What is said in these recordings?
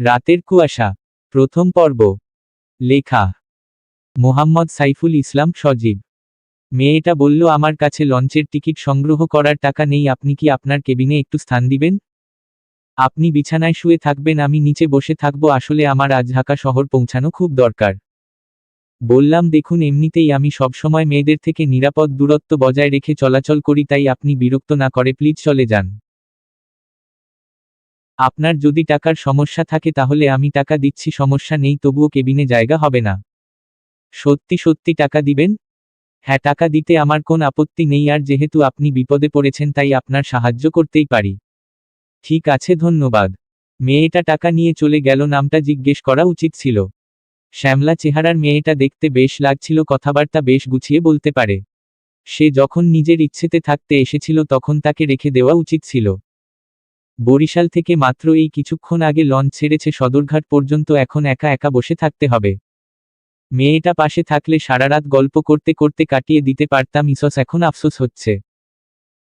রাতের কুয়াশা, প্রথম পর্ব। লেখা। মোহাম্মদ সাইফুল ইসলাম সজীব। মেয়েটা বলল, আমার কাছে লঞ্চের টিকিট সংগ্রহ করার টাকা নেই, আপনি কি আপনার কেবিনে একটু স্থান দিবেন? আপনি বিছানায় শুয়ে থাকবেন, আমি নিচে বসে থাকব, আসলে আমার আজ ঢাকা শহর পৌঁছানো খুব দরকার। বললাম, দেখুন, এমনিতেই আমি সবসময় মেয়েদের থেকে নিরাপদ দূরত্ব বজায় রেখে চলাচল করি, তাই আপনি বিরক্ত না করে, প্লিজ চলে যান। আপনার যদি টাকার সমস্যা থাকে তাহলে আমি টাকা দিচ্ছি, সমস্যা নেই, তবুও কেবিনে জায়গা হবে না। সত্যি সত্যি টাকা দিবেন? হ্যাঁ টাকা দিতে আমার কোন আপত্তি নেই, আর যেহেতু আপনি বিপদে পড়েছেন তাই আপনার সাহায্য করতেই পারি। ঠিক আছে, ধন্যবাদ। মেয়েটা টাকা নিয়ে চলে গেল, নামটা জিজ্ঞেস করা উচিত ছিল। শ্যামলা চেহারার মেয়েটা দেখতে বেশ লাগছিল, কথাবার্তা বেশ গুছিয়ে বলতে পারে। সে যখন নিজের ইচ্ছেতে থাকতে এসেছিল, তখন তাকে রেখে দেওয়া উচিত ছিল। বরিশাল থেকে মাত্র এই কিছুক্ষণ আগে লঞ্চ ছেড়েছে সদরঘাট পর্যন্ত এখন একা একা বসে থাকতে হবে। মেয়েটা পাশে থাকলে সারারাত গল্প করতে করতে কাটিয়ে দিতে পারতাম ইসস এখন আফসোস হচ্ছে।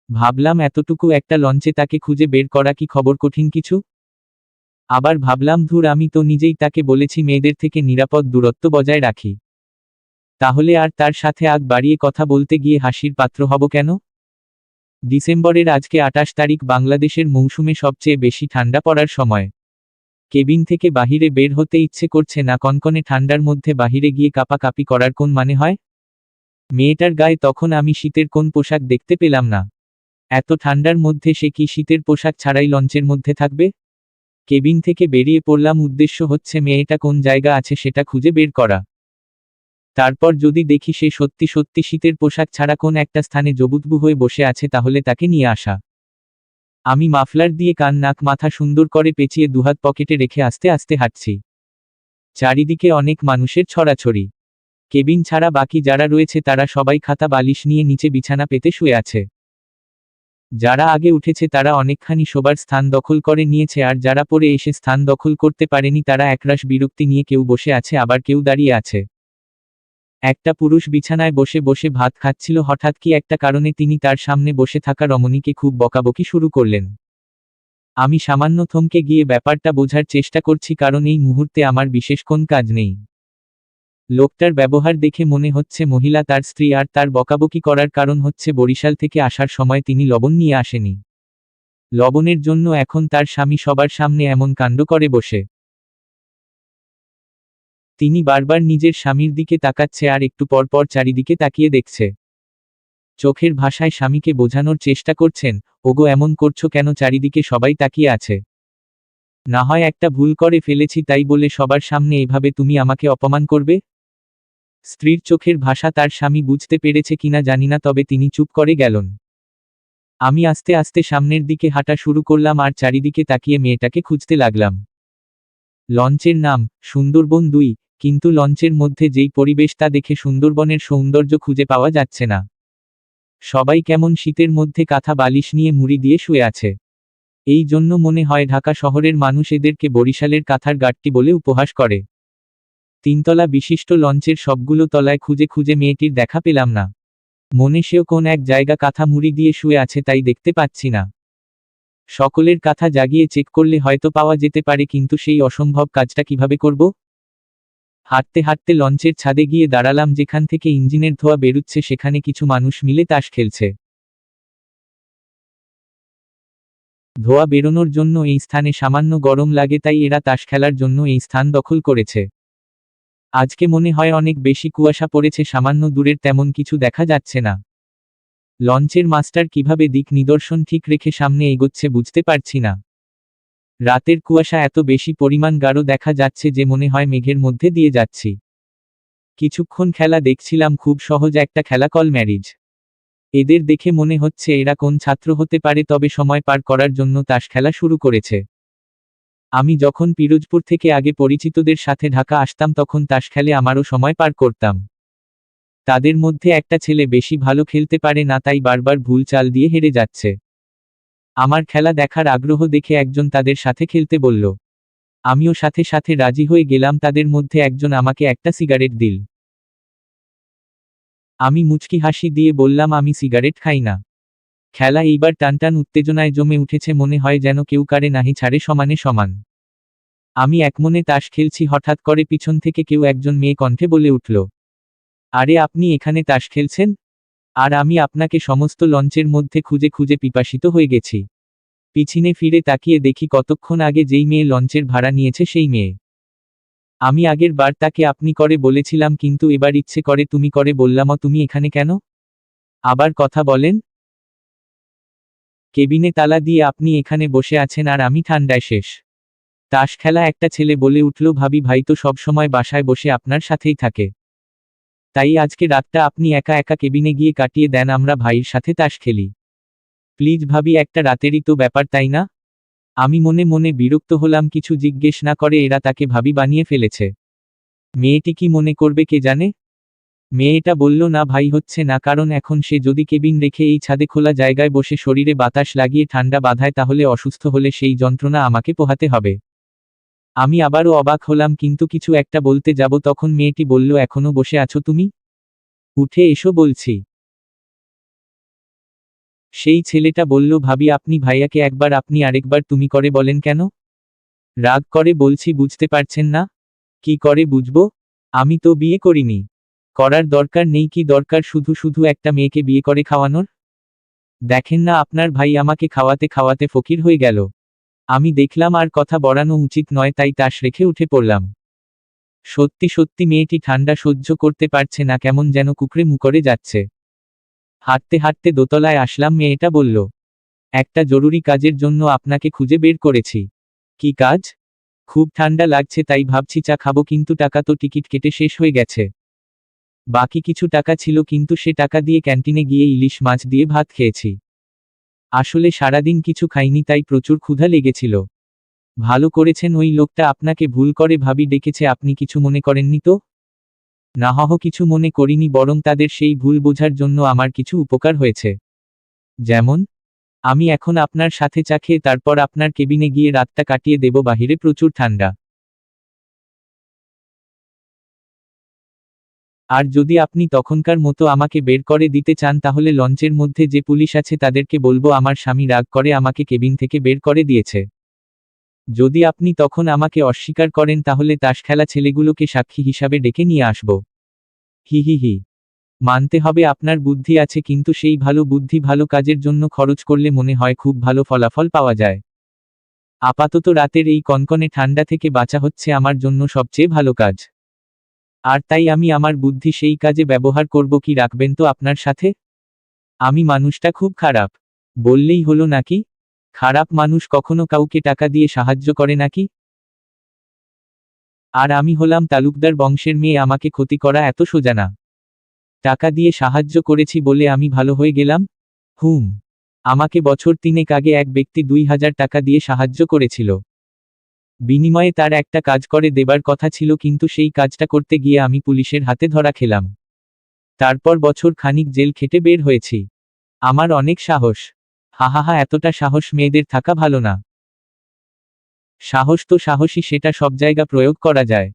ভাবলাম এতটুকু একটা লঞ্চে তাকে খুঁজে বের করা কি খবর কঠিন কিছু? আবার ভাবলাম, ধুর, আমি তো নিজেই তাকে বলেছি মেয়েদের থেকে নিরাপদ দূরত্ব বজায় রাখি। তাহলে আর তার সাথে আগ বাড়িয়ে কথা বলতে গিয়ে হাসির পাত্র হব কেন? ডিসেম্বরের আজকে আটাশ তারিখ বাংলাদেশের মৌসুমে সবচেয়ে বেশি ঠান্ডা পড়ার সময়। কেবিন থেকে বাহিরে বের হতে ইচ্ছে করছে না, কনকনে ঠান্ডার মধ্যে বাহিরে গিয়ে কাপাকাপি করার কোন মানে হয়? মেয়েটার গায়ে তখন আমি শীতের কোন পোশাক দেখতে পেলাম না। এত ঠান্ডার মধ্যে সে কি শীতের পোশাক ছাড়াই লঞ্চের মধ্যে থাকবে? কেবিন থেকে বেরিয়ে পড়লাম, উদ্দেশ্য হচ্ছে মেয়েটা কোন জায়গা আছে সেটা খুঁজে বের করা। তারপর যদি দেখি সে সত্যি সত্যি শীতের পোশাক ছাড়া কোন একটা স্থানে জবুতবু হয়ে বসে আছে, তাহলে তাকে নিয়ে আসা। আমি মাফলার দিয়ে কান, নাক, মাথা সুন্দর করে পেঁচিয়ে দুহাত পকেটে রেখে আস্তে আস্তে হাঁটছি। চারিদিকে অনেক মানুষের ছড়াছড়ি। কেবিন ছাড়া বাকি যারা রয়েছে, তারা সবাই খাতা বালিশ নিয়ে নিচে বিছানা পেতে শুয়ে আছে। যারা আগে উঠেছে, তারা অনেকখানি শোবার স্থান দখল করে নিয়েছে, আর যারা পরে এসে স্থান দখল করতে পারেনি, তারা একরাশ বিরক্তি নিয়ে কেউ বসে আছে, আবার কেউ দাঁড়িয়ে আছে। একটা পুরুষ বিছানায় বসে বসে ভাত খাচ্ছিল, হঠাৎ কি একটা কারণে তিনি তার সামনে বসে থাকা রমণীকে খুব বকাবকি শুরু করলেন। আমি সামান্য থমকে গিয়ে ব্যাপারটা বোঝার চেষ্টা করছি, কারণ এই মুহূর্তে আমার বিশেষ কোন কাজ নেই। লোকটার ব্যবহার দেখে মনে হচ্ছে মহিলা তার স্ত্রী আর তার বকাবকি করার কারণ হচ্ছে বরিশাল থেকে আসার সময় তিনি লবণ নিয়ে আসেনি। লবণের জন্য এখন তার স্বামী সবার সামনে এমন কাণ্ড করে বসে। তিনি বারবার নিজের স্বামীর দিকে তাকাচ্ছে আর একটু পরপর চারিদিকে তাকিয়ে দেখছে। চোখের ভাষায় স্বামীকে বোঝানোর চেষ্টা করছেন, ওগো, এমন করছ কেন? চারিদিকে সবাই তাকিয়ে আছে। না হয় একটা ভুল করে ফেলেছি তাই বলে সবার সামনে এভাবে তুমি আমাকে অপমান করবে? স্ত্রীর চোখের ভাষা তার স্বামী বুঝতে পেরেছে কিনা জানি না, তবে তিনি চুপ করে গেলেন। আমি আস্তে আস্তে সামনের দিকে হাঁটা শুরু করলাম আর চারিদিকে তাকিয়ে মেয়েটাকে খুঁজতে লাগলাম। লঞ্চের নাম, সুন্দরবন দুই কিন্তু লঞ্চের মধ্যে যেই পরিবেশ তা দেখে সুন্দরবনের সৌন্দর্য খুঁজে পাওয়া যাচ্ছে না। সবাই কেমন শীতের মধ্যে কাঁথা বালিশ নিয়ে মুড়ি দিয়ে শুয়ে আছে। এই জন্য মনে হয় ঢাকা শহরের মানুষ এদেরকে বরিশালের কাঁথার গাটটি বলে উপহাস করে। তিনতলা বিশিষ্ট লঞ্চের সবগুলো তলায় খুঁজে খুঁজে মেয়েটির দেখা পেলাম না। মনে সেও কোন এক জায়গা কাঁথা মুড়ি দিয়ে শুয়ে আছে তাই দেখতে পাচ্ছি না। সকলের কাঁথা জাগিয়ে চেক করলে হয়তো পাওয়া যেতে পারে কিন্তু সেই অসম্ভব কাজটা কীভাবে করব? হাঁটতে হাঁটতে লঞ্চের ছাদে গিয়ে দাঁড়ালাম যেখান থেকে ইঞ্জিনের ধোয়া বেরুচ্ছে, সেখানে কিছু মানুষ মিলে তাস খেলছে। ধোয়া বেরোনোর জন্য এই স্থানে সামান্য গরম লাগে, তাই এরা তাস খেলার জন্য এই স্থান দখল করেছে। আজকে মনে হয় অনেক বেশি কুয়াশা পড়েছে, সামান্য দূরের তেমন কিছু দেখা যাচ্ছে না। লঞ্চের মাস্টার কীভাবে দিক নিদর্শন ঠিক রেখে সামনে এগোচ্ছে বুঝতে পারছি না। রাতের কুয়াশা এত বেশি পরিমাণ গাঢ় দেখা যাচ্ছে যে মনে হয় মেঘের মধ্যে দিয়ে যাচ্ছি। কিছুক্ষণ খেলা দেখছিলাম, খুব সহজ একটা খেলা কল ম্যারিজ এদের দেখে মনে হচ্ছে এরা কোন ছাত্র হতে পারে, তবে সময় পার করার জন্য তাস খেলা শুরু করেছে। আমি যখন পিরোজপুর থেকে আগে পরিচিতদের সাথে ঢাকা আসতাম, তখন তাস খেলে আমারও সময় পার করতাম। তাদের মধ্যে একটা ছেলে বেশি ভালো খেলতে পারে না, তাই বারবার ভুল চাল দিয়ে হেরে যাচ্ছে। আমার খেলা দেখার আগ্রহ দেখে একজন তাদের সাথে খেলতে বলল, আমিও সাথে সাথে রাজি হয়ে গেলাম, তাদের মধ্যে একজন আমাকে একটা সিগারেট দিল। আমি মুচকি হাসি দিয়ে বললাম, আমি সিগারেট খাই না। খেলা এইবার টানটান উত্তেজনায় জমে উঠেছে, মনে হয় যেন কেউ কারে নাহি ছাড়ে সমানে সমান। আমি একমনে তাস খেলছি, হঠাৎ করে পিছন থেকে কেউ একজন মেয়ে কণ্ঠে বলে উঠল, আরে, আপনি এখানে তাস খেলছেন? আর আমি আপনাকে সমস্ত লঞ্চের মধ্যে খুঁজে খুঁজে পিপাসিত হয়ে গেছি। পিছিনে ফিরে তাকিয়ে দেখি কতক্ষণ আগে যেই মেয়ে লঞ্চের ভাড়া নিয়েছে সেই মেয়ে। আমি আগের বার তাকে আপনি করে বলেছিলাম, কিন্তু এবার ইচ্ছে করে তুমি করে বললাম, তুমি এখানে কেন? আবার কথা বলেন। কেবিনে তালা দিয়ে আপনি এখানে বসে আছেন আর আমি ঠান্ডায় শেষ। তাস খেলা একটা ছেলে বলে উঠল, ভাবি ভাই তো সবসময় বাসায় বসে আপনার সাথেই থাকে। তাই আজকে রাতটা আপনি একা একা কেবিনে গিয়ে কাটিয়ে দেন, আমরা ভাইয়ের সাথে তাস খেলি। প্লিজ ভাবি, একটা রাতেরই তো ব্যাপার, তাই না? আমি মনে মনে বিরক্ত হলাম, কিছু জিজ্ঞেস না করে এরা তাকে ভাবি বানিয়ে ফেলেছে। মেয়েটি কি মনে করবে কে জানে? মেয়েটা বলল, না ভাই, হচ্ছে না, কারণ এখন সে যদি কেবিন রেখে এই ছাদে খোলা জায়গায় বসে শরীরে বাতাস লাগিয়ে ঠান্ডা বাঁধায়, তাহলে অসুস্থ হলে সেই যন্ত্রণা আমাকে পোহাতে হবে। আমি আবারও অবাক হলাম, কিন্তু কিছু একটা বলতে যাব। তখন মেয়েটি বলল, এখনও বসে আছো তুমি? উঠে এসো বলছি। সেই ছেলেটা বলল, ভাবি, আপনি ভাইয়াকে একবার, আপনি আরেকবার তুমি করে বলেন কেন? রাগ করে বলছি, বুঝতে পারছেন না। কি করে বুঝব? আমি তো বিয়ে করিনি। করার দরকার নেই, কি দরকার শুধু শুধু একটা মেয়েকে বিয়ে করে খাওয়ানোর? দেখেন না, আপনার ভাই আমাকে খাওয়াতে খাওয়াতে ফকির হয়ে গেল। আমি দেখলাম আর কথা বড়ানো উচিত নয়, তাই তাস রেখে উঠে পড়লাম। সত্যি সত্যি মেয়েটি ঠান্ডা সহ্য করতে পারছে না, কেমন যেন কুকরে মুকরে যাচ্ছে। হাঁটতে হাঁটতে দোতলায় আসলাম, মেয়েটা বলল, একটা জরুরি কাজের জন্য আপনাকে খুঁজে বের করেছি। কি কাজ? খুব ঠান্ডা লাগছে, তাই ভাবছি চা খাব, কিন্তু টাকা তো টিকিট কেটে শেষ হয়ে গেছে। বাকি কিছু টাকা ছিল, কিন্তু সে টাকা দিয়ে ক্যান্টিনে গিয়ে ইলিশ মাছ দিয়ে ভাত খেয়েছি। আসলে সারাদিন কিছু খাইনি তাই প্রচুর ক্ষুধা লেগেছিল। ভালো করেছেন ওই লোকটা আপনাকে ভুল করে ভাবি ডেকেছে, আপনি কিছু মনে করেননি তো? না হহ কিছু মনে করিনি বরং তাদের সেই ভুল বোঝার জন্য আমার কিছু উপকার হয়েছে। যেমন, আমি এখন আপনার সাথে চা খেয়ে তারপর আপনার কেবিনে গিয়ে রাতটা কাটিয়ে দেব, বাহিরে প্রচুর ঠান্ডা। আর যদি আপনি তখনকার মতো আমাকে বের করে দিতে চান তাহলে লঞ্চের মধ্যে যে পুলিশ আছে তাদেরকে বলব আমার স্বামী রাগ করে আমাকে কেবিন থেকে বের করে দিয়েছে। যদি আপনি তখন আমাকে অস্বীকার করেন তাহলে তাস খেলা ছেলেগুলোকে সাক্ষী হিসাবে ডেকে নিয়ে আসব। হি হি হি। মানতে হবে আপনার বুদ্ধি আছে কিন্তু সেই ভালো বুদ্ধি ভালো কাজের জন্য খরচ করলে মনে হয় খুব ভালো ফলাফল পাওয়া যায়। আপাতত রাতের এই কনকনে ঠান্ডা থেকে বাঁচা হচ্ছে আমার জন্য সবচেয়ে ভালো কাজ। আর তাই আমি আমার বুদ্ধি সেই কাজে ব্যবহার করব কি রাখবেন তো আপনার সাথে? আমি মানুষটা খুব খারাপ। বললেই হলো নাকি? খারাপ মানুষ কখনো কাউকে টাকা দিয়ে সাহায্য করে নাকি? আর আমি হলাম তালুকদার বংশের মেয়ে, আমাকে ক্ষতি করা এত সোজা না। টাকা দিয়ে সাহায্য করেছি বলে আমি ভালো হয়ে গেলাম? হুম। আমাকে বছর তিনেক আগে এক ব্যক্তি দুই হাজার টাকা দিয়ে সাহায্য করেছিল। বিনিময়ে তার একটা কাজ করে দেবার কথা ছিল কিন্তু সেই কাজটা করতে গিয়ে আমি পুলিশের হাতে ধরা খেলাম। তারপর বছর খানিক জেল খেটে বের হয়েছি। আমার অনেক সাহস। হাহাহা এতটা সাহস মেয়েদের থাকা ভালো না। সাহস তো সাহসী সেটা সব জায়গা প্রয়োগ করা যায়।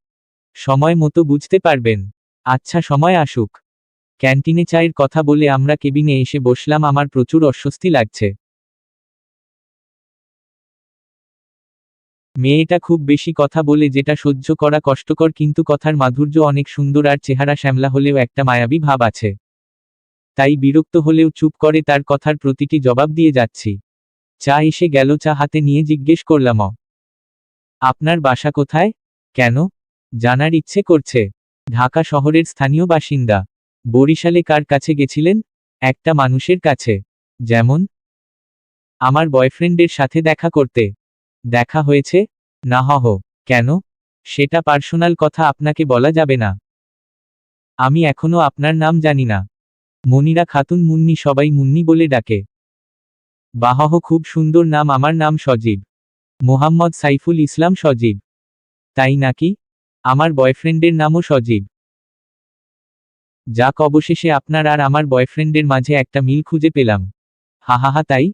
সময় মতো বুঝতে পারবেন। আচ্ছা সময় আসুক। ক্যান্টিনে চায়ের কথা বলে আমরা কেবিনে এসে বসলাম, আমার প্রচুর অস্বস্তি লাগছে। মেয়েটা খুব বেশি কথা বলে যেটা সহ্য করা কষ্টকর কিন্তু কথার মাধুর্য অনেক সুন্দর আর চেহারা শ্যামলা হলেও একটা মায়াবী ভাব আছে। তাই বিরক্ত হলেও চুপ করে তার কথার প্রতিটি জবাব দিয়ে যাচ্ছি। চা এসে গেল, চা হাতে নিয়ে জিজ্ঞেস করলাম আপনার বাসা কোথায়? কেন? জানার ইচ্ছে করছে। ঢাকা শহরের স্থানীয় বাসিন্দা। বরিশালে কার কাছে গেছিলেন? একটা মানুষের কাছে। যেমন, আমার বয়ফ্রেন্ডের সাথে দেখা করতে। দেখা হয়েছে, না হহ কেন? সেটা পার্সোনাল কথা আপনাকে বলা যাবে না। আমি এখনও আপনার নাম জানি না। মনিরা খাতুন মুন্নি সবাই মুন্নি বলে ডাকে। বাহহ, খুব সুন্দর নাম, আমার নাম সজীব। মোহাম্মদ সাইফুল ইসলাম সজীব। তাই নাকি? আমার বয়ফ্রেন্ডের নামও সজীব। যাক, অবশেষে আপনার আর আমার বয়ফ্রেন্ডের মাঝে একটা মিল খুঁজে পেলাম। হাহাহা, তাই?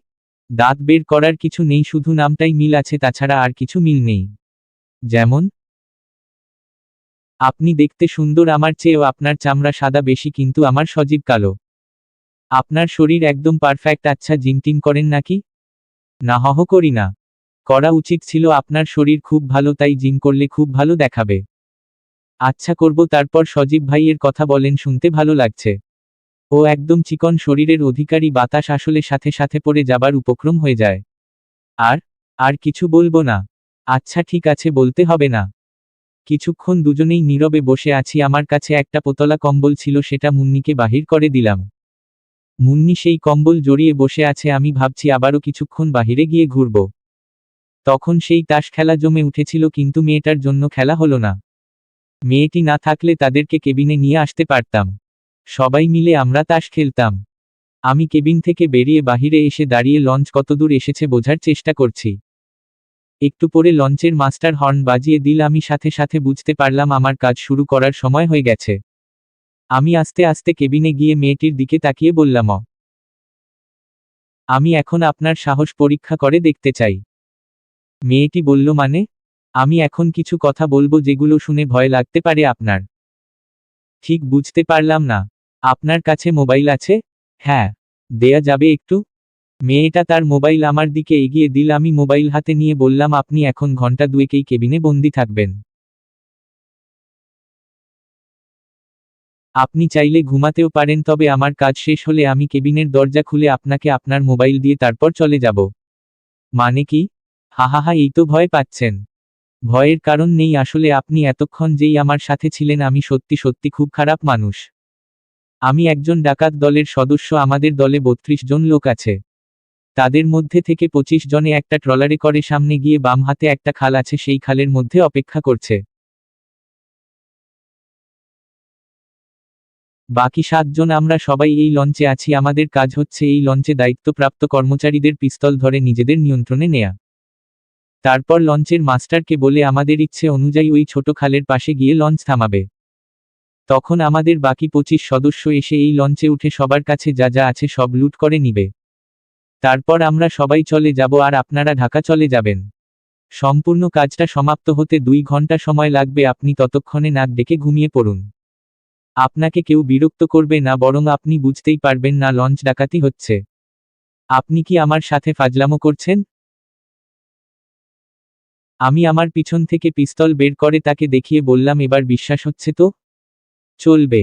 দাঁত বের করার কিছু নেই, শুধু নামটাই মিল আছে, তাছাড়া আর কিছু মিল নেই। যেমন, আপনি দেখতে সুন্দর, আমার চেয়েও আপনার চামড়া সাদা বেশি, কিন্তু আমার সজীব কালো। আপনার শরীর একদম পারফেক্ট আচ্ছা জিম টিম করেন নাকি? না হহ করি না। করা উচিত ছিল, আপনার শরীর খুব ভালো, তাই জিম করলে খুব ভালো দেখাবে। আচ্ছা করব, তারপর সজীব ভাইয়ের কথা বলেন, শুনতে ভালো লাগছে। ও একদম চিকন শরীরের অধিকারী বাতাস আসলে সাথে সাথে পড়ে যাবার উপক্রম হয়ে যায়। আর আর কিছু বলব না। আচ্ছা ঠিক আছে, বলতে হবে না। কিছুক্ষণ দুজনেই নীরবে বসে আছি, আমার কাছে একটা পোতলা কম্বল ছিল, সেটা মুন্নিকে বাহির করে দিলাম। মুন্নি সেই কম্বল জড়িয়ে বসে আছে, আমি ভাবছি আবারও কিছুক্ষণ বাহিরে গিয়ে ঘুরব। তখন সেই তাস খেলা জমে উঠেছিল, কিন্তু মেয়েটার জন্য খেলা হলো না। মেয়েটি না থাকলে তাদেরকে কেবিনে নিয়ে আসতে পারতাম। সবাই মিলে আমরা তাস খেলতাম। আমি কেবিন থেকে বেরিয়ে বাহিরে এসে দাঁড়িয়ে লঞ্চ কতদূর এসেছে বোঝার চেষ্টা করছি। একটু পরে লঞ্চের মাস্টার হর্ন বাজিয়ে দিল, আমি সাথে সাথে বুঝতে পারলাম আমার কাজ শুরু করার সময় হয়ে গেছে। আমি আস্তে আস্তে কেবিনে গিয়ে মেয়েটির দিকে তাকিয়ে বললাম আমি এখন আপনার সাহস পরীক্ষা করে দেখতে চাই। মেয়েটি বলল মানে? আমি এখন কিছু কথা বলব যেগুলো শুনে ভয় লাগতে পারে আপনার। ঠিক বুঝতে পারলাম না। আপনার কাছে মোবাইল আছে? হ্যাঁ। দেয়া যাবে একটু? মেয়েটা তার মোবাইল আমার দিকে এগিয়ে দিল, আমি মোবাইল হাতে নিয়ে বললাম, আপনি এখন ঘণ্টা দুয়েকেই কেবিনে বন্দি থাকবেন। আপনি চাইলে ঘুমাতেও পারেন, তবে আমার কাজ শেষ হলে আমি কেবিনের দরজা খুলে আপনাকে আপনার মোবাইল দিয়ে তারপর চলে যাব। মানে কি? হাহাহা এই তো ভয় পাচ্ছেন। ভয়ের কারণ নেই, আসলে আপনি এতক্ষণ যেই আমার সাথে ছিলেন, আমি সত্যি সত্যি খুব খারাপ মানুষ। আমি একজন ডাকাত দলের সদস্য, আমাদের দলে বত্রিশ জন লোক আছে। তাদের মধ্যে থেকে পঁচিশ জনে একটা ট্রলারে করে, সামনে গিয়ে বাম হাতে একটা খাল আছে, সেই খালের মধ্যে অপেক্ষা করছে। বাকি সাতজন আমরা সবাই এই লঞ্চে আছি, আমাদের কাজ হচ্ছে এই লঞ্চে দায়িত্বপ্রাপ্ত কর্মচারীদের পিস্তল ধরে নিজেদের নিয়ন্ত্রণে নেয়া। তারপর লঞ্চের মাস্টারকে বলে, আমাদের ইচ্ছে অনুযায়ী ওই ছোট খালের পাশে গিয়ে লঞ্চ থামাবে। তখন আমাদের বাকি পঁচিশ সদস্য এসে এই লঞ্চে উঠে সবার কাছে যা যা আছে সব লুট করে নিবে। তারপর আমরা সবাই চলে যাব আর আপনারা ঢাকা চলে যাবেন। সম্পূর্ণ কাজটা সমাপ্ত হতে দুই ঘণ্টা সময় লাগবে, আপনি ততক্ষণে নাক ডেকে ঘুমিয়ে পড়ুন। আপনাকে কেউ বিরক্ত করবে না, বরং আপনি বুঝতেই পারবেন না লঞ্চ ডাকাতি হচ্ছে। আপনি কি আমার সাথে ফাজলামো করছেন? আমি আমার পিছন থেকে পিস্তল বের করে তাকে দেখিয়ে বললাম, এবার বিশ্বাস হচ্ছে তো? চলবে।